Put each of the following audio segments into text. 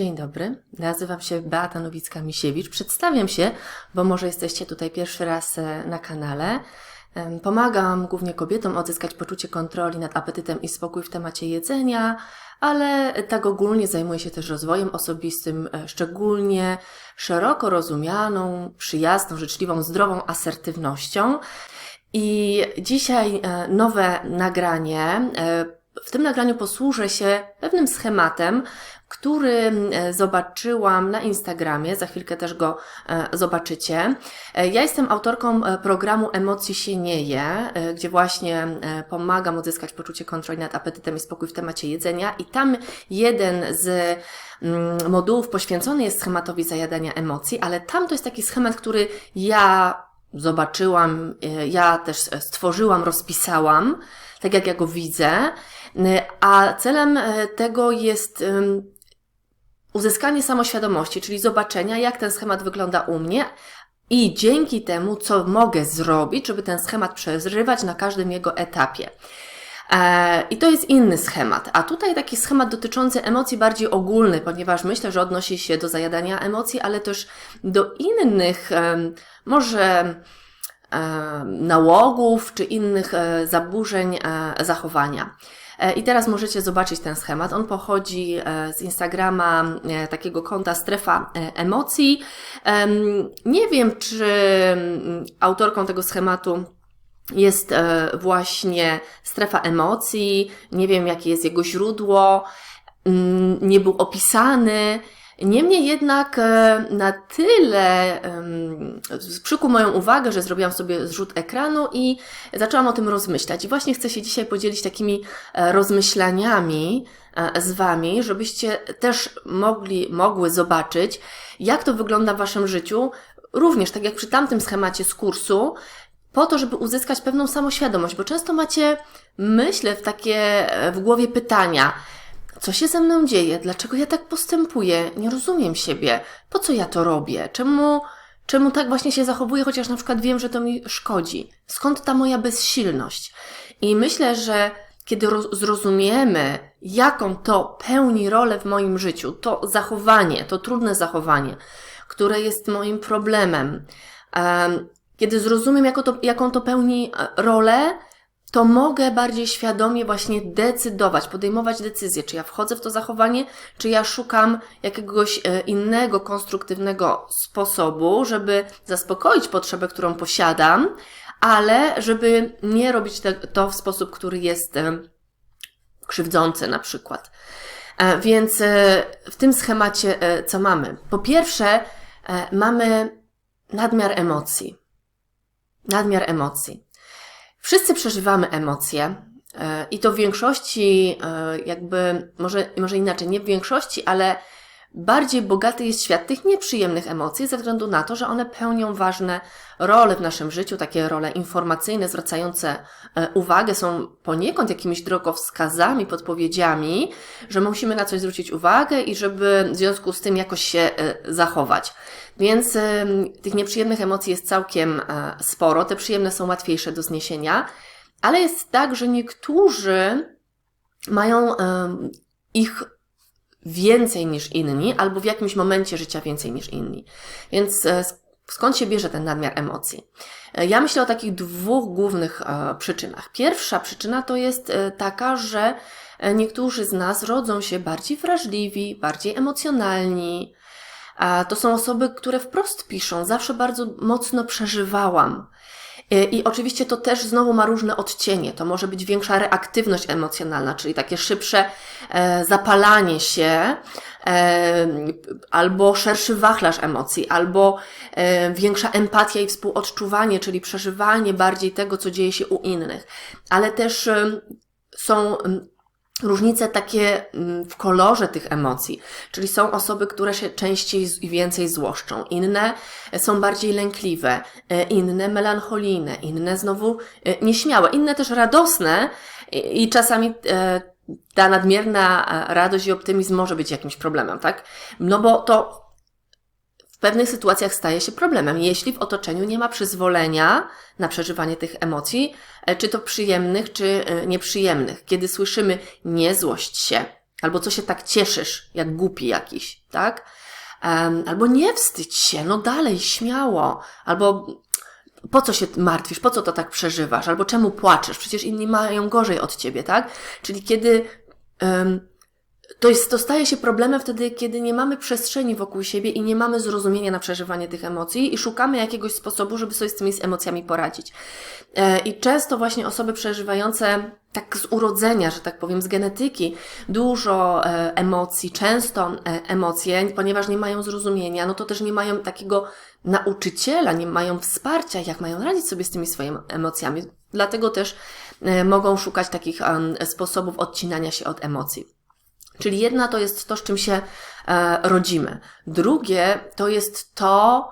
Dzień dobry, nazywam się Beata Nowicka-Misiewicz. Przedstawiam się, bo może jesteście tutaj pierwszy raz e, na kanale. Pomagam głównie kobietom odzyskać poczucie kontroli nad apetytem i spokój w temacie jedzenia, ale tak ogólnie zajmuję się też rozwojem osobistym, e, szczególnie szeroko rozumianą, przyjazną, życzliwą, zdrową asertywnością. I dzisiaj e, nowe nagranie. W tym nagraniu posłużę się pewnym schematem, który e, zobaczyłam na Instagramie. Za chwilkę też go e, zobaczycie. E, Ja jestem autorką programu Emocji się nie je, gdzie właśnie pomagam odzyskać poczucie kontroli nad apetytem i spokój w temacie jedzenia. I tam jeden z mm, modułów poświęcony jest schematowi zajadania emocji, ale tam to jest taki schemat, który ja zobaczyłam, ja też stworzyłam, rozpisałam, tak jak ja go widzę, a celem e, tego jest em, uzyskanie samoświadomości, czyli zobaczenia, jak ten schemat wygląda u mnie i dzięki temu, co mogę zrobić, żeby ten schemat przeżywać na każdym jego etapie. E, I to jest inny schemat. A tutaj taki schemat dotyczący emocji bardziej ogólny, ponieważ myślę, że odnosi się do zajadania emocji, ale też do innych, em, może em, nałogów czy innych e, zaburzeń e, zachowania. E, I teraz możecie zobaczyć ten schemat. On pochodzi e, z Instagrama e, takiego konta Strefa Emocji. Em, Nie wiem, czy mm, autorką tego schematu jest właśnie strefa emocji, nie wiem jakie jest jego źródło, mm, nie był opisany. Niemniej jednak e, na tyle przykuł moją uwagę, że zrobiłam sobie zrzut ekranu i zaczęłam o tym rozmyślać. I właśnie chcę się dzisiaj podzielić takimi e, rozmyślaniami e, z Wami, żebyście też mogli, mogły zobaczyć, jak to wygląda w Waszym życiu, również tak jak przy tamtym schemacie z kursu, po to, żeby uzyskać pewną samoświadomość, bo często macie, myślę, w takie w głowie pytania, co się ze mną dzieje, dlaczego ja tak postępuję, nie rozumiem siebie, po co ja to robię, czemu, czemu tak właśnie się zachowuję, chociaż na przykład wiem, że to mi szkodzi, skąd ta moja bezsilność. I myślę, że kiedy roz- zrozumiemy, jaką to pełni rolę w moim życiu, to zachowanie, to trudne zachowanie, które jest moim problemem, em, kiedy zrozumiem, jako to, jaką to pełni e, rolę, to mogę bardziej świadomie właśnie decydować, podejmować decyzje, czy ja wchodzę w to zachowanie, czy ja szukam jakiegoś e, innego, konstruktywnego sposobu, żeby zaspokoić potrzebę, którą posiadam, ale żeby nie robić to w sposób, który jest e, krzywdzący na przykład. E, Więc w tym schemacie co mamy? Po pierwsze, mamy nadmiar emocji. Nadmiar emocji. Wszyscy przeżywamy emocje e, i to w większości, e, jakby, może, może inaczej, nie w większości, ale bardziej bogaty jest świat tych nieprzyjemnych emocji ze względu na to, że one pełnią ważne role w naszym życiu, takie role informacyjne, zwracające e, uwagę, są poniekąd jakimiś drogowskazami, podpowiedziami, że musimy na coś zwrócić uwagę i żeby w związku z tym jakoś się e, zachować. Więc em, tych nieprzyjemnych emocji jest całkiem e, sporo. Te przyjemne są łatwiejsze do zniesienia, ale jest tak, że niektórzy mają ich więcej niż inni, albo w jakimś momencie życia więcej niż inni. Więc e, sk- skąd się bierze ten nadmiar emocji? E, Ja myślę o takich dwóch głównych e, przyczynach. Pierwsza przyczyna to jest taka, że niektórzy z nas rodzą się bardziej wrażliwi, bardziej emocjonalni, to są osoby, które wprost piszą, zawsze bardzo mocno przeżywałam. I, I oczywiście to też znowu ma różne odcienie. To może być większa reaktywność emocjonalna, czyli takie szybsze e, zapalanie się, e, albo szerszy wachlarz emocji, albo e, większa empatia i współodczuwanie, czyli przeżywanie bardziej tego, co dzieje się u innych. Ale też e, są różnice takie mm, w kolorze tych emocji. Czyli są osoby, które się częściej i więcej złoszczą, inne są bardziej lękliwe, e, inne melancholijne, inne znowu e, nieśmiałe, inne też radosne. I, czasami e, ta nadmierna e, radość i optymizm może być jakimś problemem, tak? No bo to pewnych sytuacjach staje się problemem, jeśli w otoczeniu nie ma przyzwolenia na przeżywanie tych emocji, e, czy to przyjemnych, czy e, nieprzyjemnych. Kiedy słyszymy nie złość się, Albo co się tak cieszysz, jak głupi jakiś, tak? Albo nie wstydź się, no dalej, śmiało. Albo po co się martwisz, po co to tak przeżywasz, albo czemu płaczesz, przecież inni mają gorzej od ciebie, tak? Czyli kiedy to, jest, to staje się problemem wtedy, kiedy nie mamy przestrzeni wokół siebie i nie mamy zrozumienia na przeżywanie tych emocji i szukamy jakiegoś sposobu, żeby sobie z tymi emocjami poradzić. E, I często właśnie osoby przeżywające tak z urodzenia, że tak powiem, z genetyki, dużo e, emocji, często e, emocje, ponieważ nie mają zrozumienia, no to też nie mają takiego nauczyciela, nie mają wsparcia, jak mają radzić sobie z tymi swoimi emocjami. Dlatego też mogą szukać takich sposobów odcinania się od emocji. Czyli jedna to jest to, z czym się e, rodzimy. Drugie to jest to,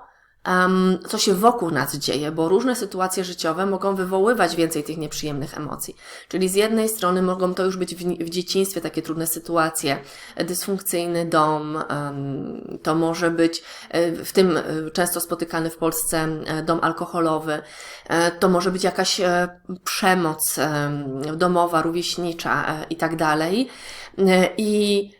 um, co się wokół nas dzieje, bo różne sytuacje życiowe mogą wywoływać więcej tych nieprzyjemnych emocji. Czyli z jednej strony mogą to już być w, w dzieciństwie takie trudne sytuacje, dysfunkcyjny dom, um, to może być e, w tym e, często spotykany w Polsce e, dom alkoholowy, to może być jakaś przemoc domowa, rówieśnicza i tak dalej. I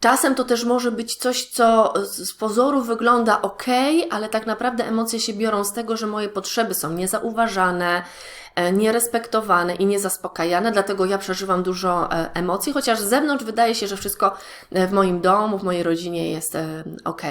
Czasem to też może być coś, co z pozoru wygląda ok, ale tak naprawdę emocje się biorą z tego, że moje potrzeby są niezauważane, e, nierespektowane i niezaspokajane, dlatego ja przeżywam dużo e, emocji, chociaż z zewnątrz wydaje się, że wszystko e, w moim domu, w mojej rodzinie jest ok.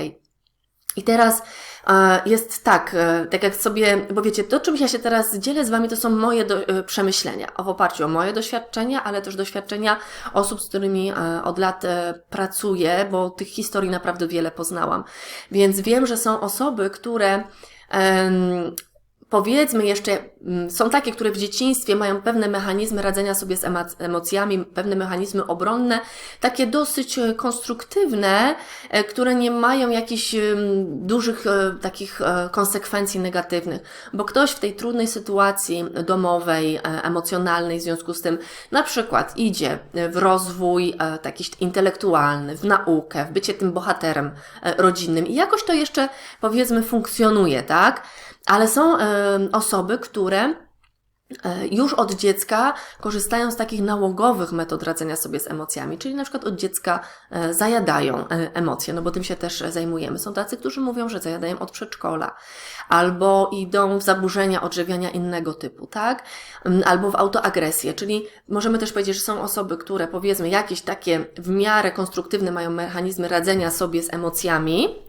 I teraz e, jest tak, e, tak jak sobie, bo wiecie, to czym ja się teraz dzielę z Wami, to są moje do, e, przemyślenia w oparciu o moje doświadczenia, ale też doświadczenia osób, z którymi od lat pracuję, bo tych historii naprawdę wiele poznałam. Więc wiem, że są osoby, które powiedzmy jeszcze, mm, są takie, które w dzieciństwie mają pewne mechanizmy radzenia sobie z emocjami, pewne mechanizmy obronne, takie dosyć e, konstruktywne, e, które nie mają jakichś dużych e, takich konsekwencji negatywnych, bo ktoś w tej trudnej sytuacji domowej, emocjonalnej, w związku z tym na przykład idzie w rozwój taki intelektualny, w naukę, w bycie tym bohaterem rodzinnym i jakoś to jeszcze powiedzmy funkcjonuje, tak? Ale są osoby, które e, już od dziecka korzystają z takich nałogowych metod radzenia sobie z emocjami, czyli na przykład od dziecka e, zajadają e, emocje, no bo tym się też zajmujemy. Są tacy, którzy mówią, że zajadają od przedszkola, albo idą w zaburzenia odżywiania innego typu, tak? Albo w autoagresję, czyli możemy też powiedzieć, że są osoby, które powiedzmy jakieś takie w miarę konstruktywne mają mechanizmy radzenia sobie z emocjami, E,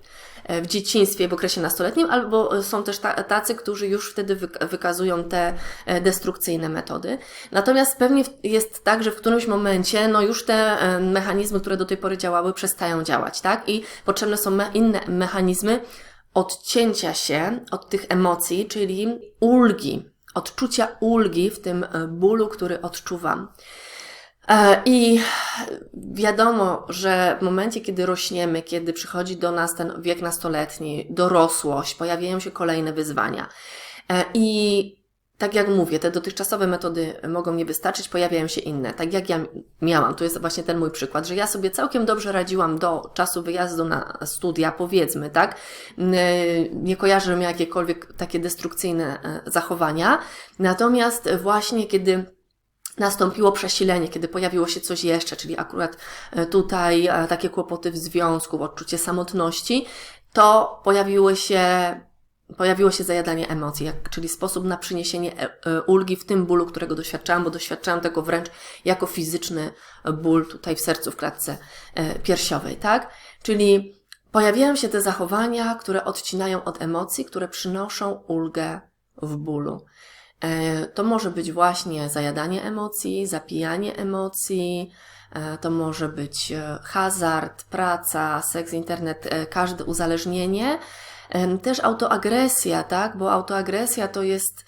w dzieciństwie, w okresie nastoletnim, albo są też tacy, którzy już wtedy wykazują te e, destrukcyjne metody. Natomiast pewnie jest tak, że w którymś momencie, no już te e, mechanizmy, które do tej pory działały, przestają działać, tak? I potrzebne są inne mechanizmy odcięcia się od tych emocji, czyli ulgi, odczucia ulgi w tym bólu, który odczuwam. E, I wiadomo, że w momencie, kiedy rośniemy, kiedy przychodzi do nas ten wiek nastoletni, dorosłość, pojawiają się kolejne wyzwania. E, I tak jak mówię, te dotychczasowe metody mogą nie wystarczyć, pojawiają się inne. Tak jak ja miałam, to jest właśnie ten mój przykład, że ja sobie całkiem dobrze radziłam do czasu wyjazdu na studia, powiedzmy, tak? Nie kojarzę mi jakiekolwiek takie destrukcyjne e, zachowania. Natomiast właśnie kiedy nastąpiło przesilenie, kiedy pojawiło się coś jeszcze, czyli akurat e, tutaj e, takie kłopoty w związku, odczucie samotności, to pojawiły się pojawiło się zajadanie emocji, czyli sposób na przyniesienie e, ulgi w tym bólu, którego doświadczałam, bo doświadczałam tego wręcz jako fizyczny ból tutaj w sercu, w klatce piersiowej, tak? Czyli pojawiają się te zachowania, które odcinają od emocji, które przynoszą ulgę w bólu. E, to może być właśnie zajadanie emocji, zapijanie emocji, e, to może być e, hazard, praca, seks, internet, każde uzależnienie. Też autoagresja, tak? Bo autoagresja to jest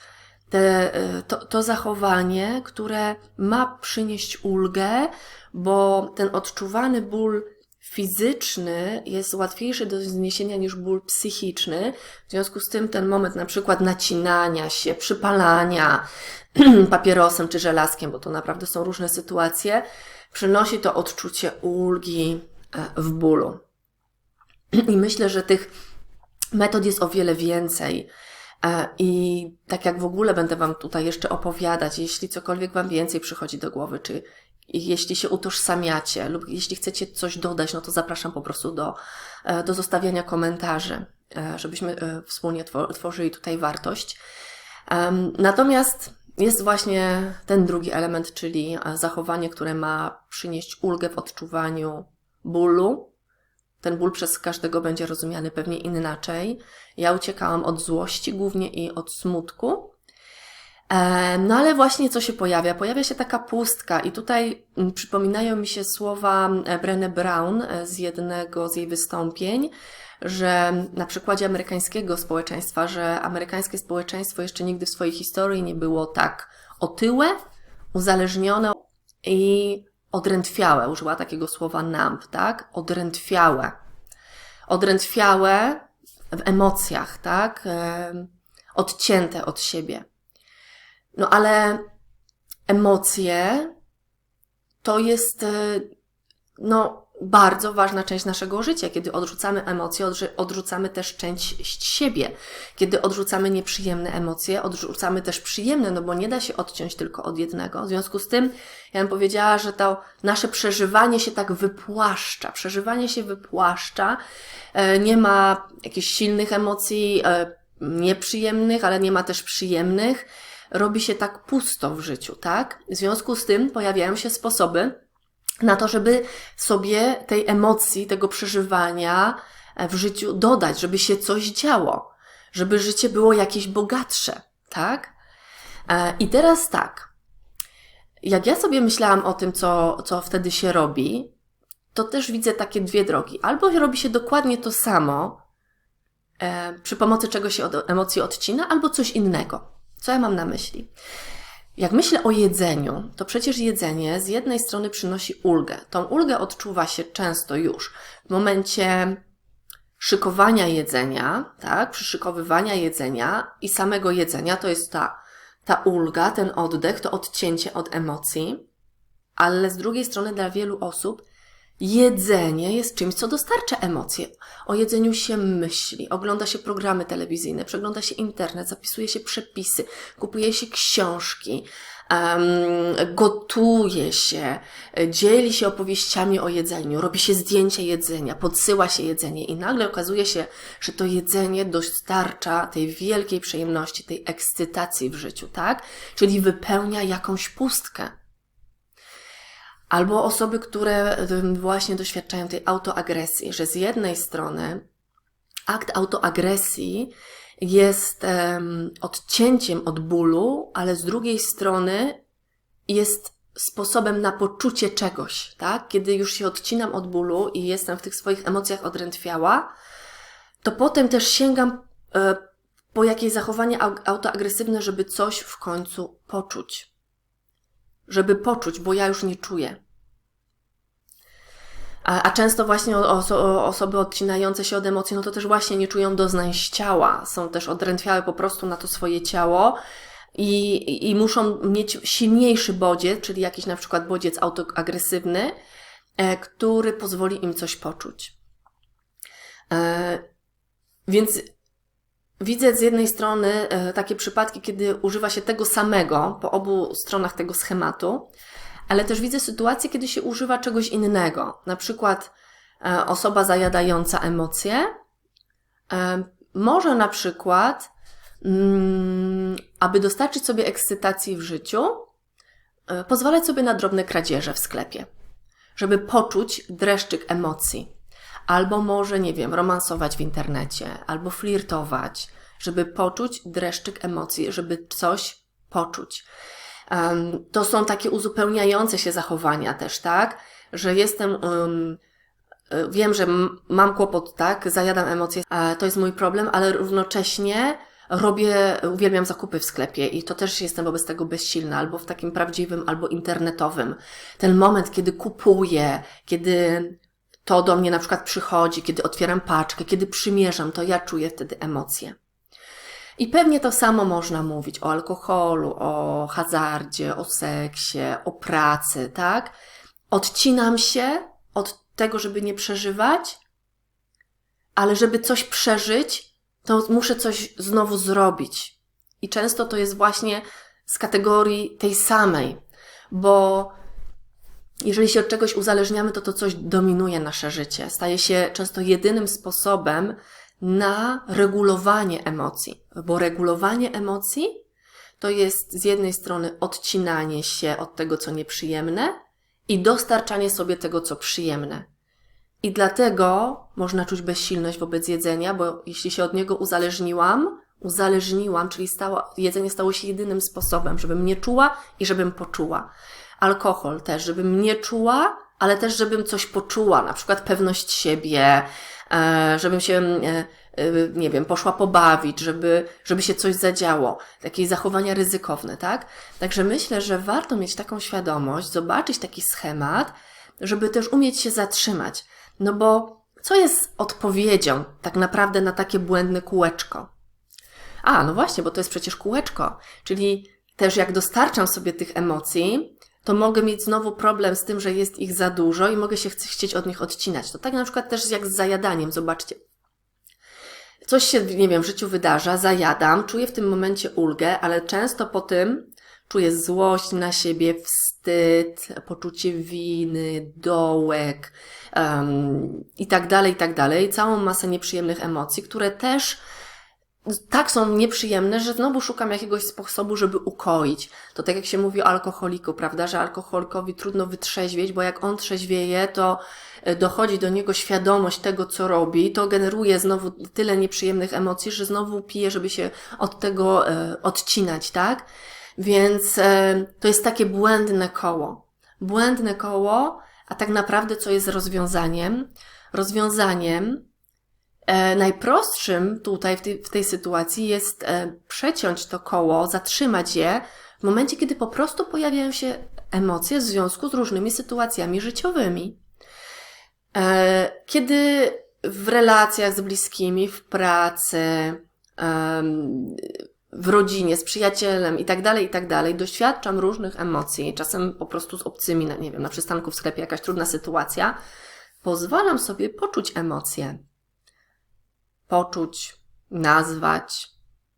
te, to, to zachowanie, które ma przynieść ulgę, bo ten odczuwany ból fizyczny jest łatwiejszy do zniesienia niż ból psychiczny. W związku z tym ten moment na przykład nacinania się, przypalania papierosem czy żelazkiem, bo to naprawdę są różne sytuacje, przynosi to odczucie ulgi e, w bólu. I myślę, że tych metod jest o wiele więcej. E, I tak jak w ogóle będę Wam tutaj jeszcze opowiadać, jeśli cokolwiek Wam więcej przychodzi do głowy, czy jeśli się utożsamiacie lub jeśli chcecie coś dodać, no to zapraszam po prostu do, e, do zostawiania komentarzy, e, żebyśmy e, wspólnie two- tworzyli tutaj wartość. Natomiast jest właśnie ten drugi element, czyli zachowanie, które ma przynieść ulgę w odczuwaniu bólu. Ten ból przez każdego będzie rozumiany pewnie inaczej. Ja uciekałam od złości głównie i od smutku. E, No ale właśnie co się pojawia? Pojawia się taka pustka i tutaj mm, przypominają mi się słowa e, Brené Brown e, z jednego z jej wystąpień, że na przykładzie amerykańskiego społeczeństwa, że amerykańskie społeczeństwo jeszcze nigdy w swojej historii nie było tak otyłe, uzależnione i odrętwiałe. Użyła takiego słowa numb, tak? Odrętwiałe. Odrętwiałe w emocjach, tak? Odcięte od siebie. No ale emocje to jest e, no, bardzo ważna część naszego życia. Kiedy odrzucamy emocje, odrzu- odrzucamy też część siebie. Kiedy odrzucamy nieprzyjemne emocje, odrzucamy też przyjemne, no bo nie da się odciąć tylko od jednego. W związku z tym, ja bym powiedziała, że to nasze przeżywanie się tak wypłaszcza. Przeżywanie się wypłaszcza. E, Nie ma jakichś silnych emocji, e, nieprzyjemnych, ale nie ma też przyjemnych. Robi się tak pusto w życiu, tak? W związku z tym pojawiają się sposoby, na to, żeby sobie tej emocji, tego przeżywania e, w życiu dodać, żeby się coś działo, żeby życie było jakieś bogatsze, tak? E, I teraz tak. Jak ja sobie myślałam o tym, co, co wtedy się robi, to też widzę takie dwie drogi. Albo robi się dokładnie to samo, e, przy pomocy czego się od emocji odcina, albo coś innego. Co ja mam na myśli? Jak myślę o jedzeniu, to przecież jedzenie z jednej strony przynosi ulgę. Tą ulgę odczuwa się często już w momencie szykowania jedzenia, tak, przyszykowywania jedzenia i samego jedzenia, to jest ta, ta ulga, ten oddech, to odcięcie od emocji, ale z drugiej strony dla wielu osób jedzenie jest czymś, co dostarcza emocje. O jedzeniu się myśli, ogląda się programy telewizyjne, przegląda się internet, zapisuje się przepisy, kupuje się książki, em, gotuje się, dzieli się opowieściami o jedzeniu, robi się zdjęcia jedzenia, podsyła się jedzenie i nagle okazuje się, że to jedzenie dostarcza tej wielkiej przyjemności, tej ekscytacji w życiu, tak? Czyli wypełnia jakąś pustkę. Albo osoby, które właśnie doświadczają tej autoagresji, że z jednej strony akt autoagresji jest em, odcięciem od bólu, ale z drugiej strony jest sposobem na poczucie czegoś, tak? Kiedy już się odcinam od bólu i jestem w tych swoich emocjach odrętwiała, to potem też sięgam e, po jakieś zachowanie au- autoagresywne, żeby coś w końcu poczuć. Żeby poczuć, bo ja już nie czuję. A, a często właśnie oso- osoby odcinające się od emocji, no to też właśnie nie czują doznań z ciała. Są też odrętwiałe po prostu na to swoje ciało i, i- i muszą mieć silniejszy bodziec, czyli jakiś na przykład bodziec autoagresywny, e, który pozwoli im coś poczuć. E, więc widzę z jednej strony e, takie przypadki, kiedy używa się tego samego po obu stronach tego schematu, ale też widzę sytuacje, kiedy się używa czegoś innego. Na przykład e, osoba zajadająca emocje e, może na przykład, mm, aby dostarczyć sobie ekscytacji w życiu, e, pozwalać sobie na drobne kradzieże w sklepie, żeby poczuć dreszczyk emocji. Albo może, nie wiem, romansować w internecie, albo flirtować, żeby poczuć dreszczyk emocji, żeby coś poczuć. Em, to są takie uzupełniające się zachowania też, tak? Że jestem, em, e, wiem, że mam kłopot, tak? Zajadam emocje, e, to jest mój problem, ale równocześnie robię, uwielbiam zakupy w sklepie i to też jestem wobec tego bezsilna, albo w takim prawdziwym, albo internetowym. Ten moment, kiedy kupuję, kiedy to do mnie na przykład przychodzi, kiedy otwieram paczkę, kiedy przymierzam, to ja czuję wtedy emocje. I pewnie to samo można mówić o alkoholu, o hazardzie, o seksie, o pracy, tak? Odcinam się od tego, żeby nie przeżywać, ale żeby coś przeżyć, to muszę coś znowu zrobić. I często to jest właśnie z kategorii tej samej, bo jeżeli się od czegoś uzależniamy, to to coś dominuje nasze życie. Staje się często jedynym sposobem na regulowanie emocji, bo regulowanie emocji to jest z jednej strony odcinanie się od tego, co nieprzyjemne i dostarczanie sobie tego, co przyjemne. I dlatego można czuć bezsilność wobec jedzenia, bo jeśli się od niego uzależniłam, uzależniłam, czyli stało, jedzenie stało się jedynym sposobem, żebym nie czuła i żebym poczuła. Alkohol też, żebym nie czuła, ale też żebym coś poczuła, na przykład pewność siebie, e, żebym się, e, e, nie wiem, poszła pobawić, żeby, żeby się coś zadziało. Takie zachowania ryzykowne, tak? Także myślę, że warto mieć taką świadomość, zobaczyć taki schemat, żeby też umieć się zatrzymać. No bo co jest odpowiedzią tak naprawdę na takie błędne kółeczko? A, no właśnie, bo to jest przecież kółeczko, czyli też jak dostarczam sobie tych emocji, to mogę mieć znowu problem z tym, że jest ich za dużo i mogę się chcieć od nich odcinać. To tak na przykład też jak z zajadaniem, zobaczcie. Coś się, nie wiem, w życiu wydarza, zajadam, czuję w tym momencie ulgę, ale często po tym czuję złość na siebie, wstyd, poczucie winy, dołek um, i tak dalej, i tak dalej. Całą masę nieprzyjemnych emocji, które też tak są nieprzyjemne, że znowu szukam jakiegoś sposobu, żeby ukoić. To tak jak się mówi o alkoholiku, prawda, że alkoholikowi trudno wytrzeźwieć, bo jak on trzeźwieje, to e, dochodzi do niego świadomość tego, co robi, to generuje znowu tyle nieprzyjemnych emocji, że znowu pije, żeby się od tego e, odcinać, tak? Więc e, to jest takie błędne koło. Błędne koło, a tak naprawdę co jest rozwiązaniem? Rozwiązaniem najprostszym tutaj w tej, w tej sytuacji jest e, przeciąć to koło, zatrzymać je w momencie, kiedy po prostu pojawiają się emocje w związku z różnymi sytuacjami życiowymi. E, kiedy w relacjach z bliskimi, w pracy, w rodzinie, z przyjacielem i tak dalej, i tak dalej, doświadczam różnych emocji, czasem po prostu z obcymi, nie wiem, na przystanku w sklepie jakaś trudna sytuacja, pozwalam sobie poczuć emocje poczuć, nazwać,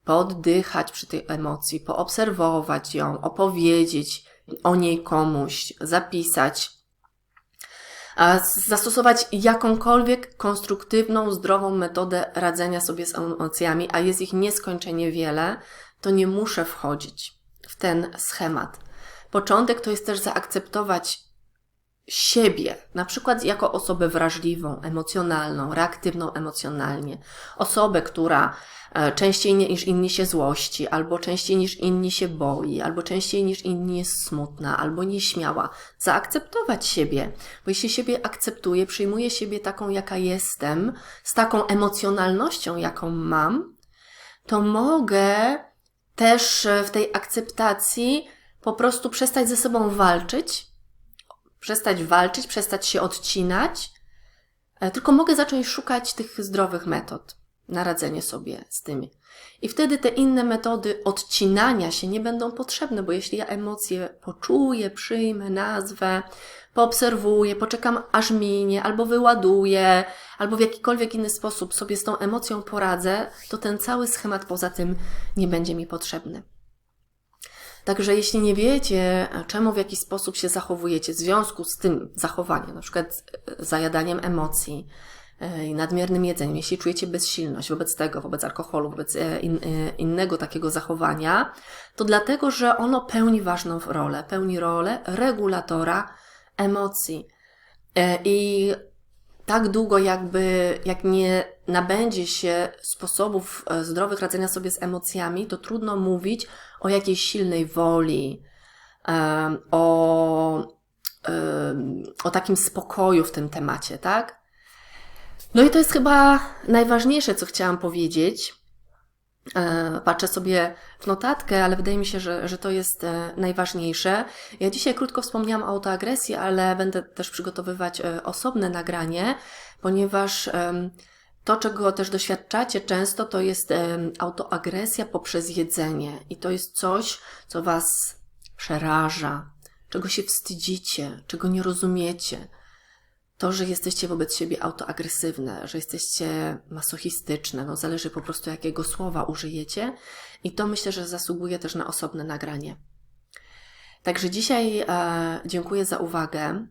poddychać przy tej emocji, poobserwować ją, opowiedzieć o niej komuś, zapisać, zastosować jakąkolwiek konstruktywną, zdrową metodę radzenia sobie z emocjami, a jest ich nieskończenie wiele, to nie muszę wchodzić w ten schemat. Początek to jest też zaakceptować siebie, na przykład jako osobę wrażliwą, emocjonalną, reaktywną emocjonalnie, osobę, która e, częściej niż inni się złości, albo częściej niż inni się boi, albo częściej niż inni jest smutna, albo nieśmiała. Zaakceptować siebie, bo jeśli siebie akceptuję, przyjmuję siebie taką, jaka jestem, z taką emocjonalnością, jaką mam, to mogę też w tej akceptacji po prostu przestać ze sobą walczyć przestać walczyć, przestać się odcinać, e, tylko mogę zacząć szukać tych zdrowych metod na radzenie sobie z tymi. I wtedy te inne metody odcinania się nie będą potrzebne, bo jeśli ja emocje poczuję, przyjmę, nazwę, poobserwuję, poczekam aż minie, albo wyładuję, albo w jakikolwiek inny sposób sobie z tą emocją poradzę, to ten cały schemat poza tym nie będzie mi potrzebny. Także jeśli nie wiecie, czemu w jaki sposób się zachowujecie w związku z tym zachowaniem, na przykład e, zajadaniem emocji, e, i nadmiernym jedzeniem, jeśli czujecie bezsilność wobec tego, wobec alkoholu, wobec e, in, innego takiego zachowania, to dlatego, że ono pełni ważną rolę, pełni rolę regulatora emocji. I tak długo jakby, jak nie nabędzie się sposobów e, zdrowych radzenia sobie z emocjami, to trudno mówić o jakiejś silnej woli, o, o takim spokoju w tym temacie, tak? No i to jest chyba najważniejsze, co chciałam powiedzieć. E, patrzę sobie w notatkę, ale wydaje mi się, że, że to jest e, najważniejsze. Ja dzisiaj krótko wspomniałam o autoagresji, ale będę też przygotowywać e, osobne nagranie, ponieważ to, czego też doświadczacie często, to jest autoagresja poprzez jedzenie. I to jest coś, co Was przeraża, czego się wstydzicie, czego nie rozumiecie to, że jesteście wobec siebie autoagresywne, że jesteście masochistyczne, no zależy po prostu jakiego słowa użyjecie i to myślę, że zasługuje też na osobne nagranie. Także dzisiaj e, dziękuję za uwagę.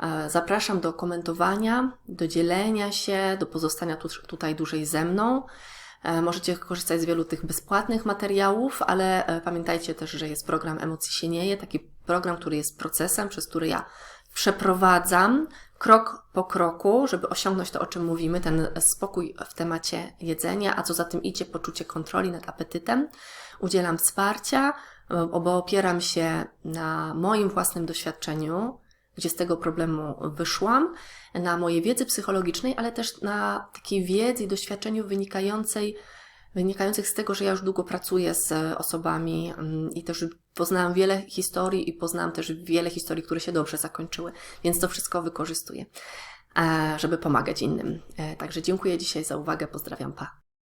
E, Zapraszam do komentowania, do dzielenia się, do pozostania tu, tutaj dłużej ze mną. E, Możecie korzystać z wielu tych bezpłatnych materiałów, ale e, pamiętajcie też, że jest program Emocji się nieje, taki program, który jest procesem, przez który ja przeprowadzam krok po kroku, żeby osiągnąć to, o czym mówimy, ten spokój w temacie jedzenia, a co za tym idzie, poczucie kontroli nad apetytem. Udzielam wsparcia, bo opieram się na moim własnym doświadczeniu, gdzie z tego problemu wyszłam, na mojej wiedzy psychologicznej, ale też na takiej wiedzy i doświadczeniu wynikającej, wynikających z tego, że ja już długo pracuję z osobami mm, i też poznałam wiele historii i poznałam też wiele historii, które się dobrze zakończyły, więc to wszystko wykorzystuję, e, żeby pomagać innym. E, Także dziękuję dzisiaj za uwagę, pozdrawiam, pa.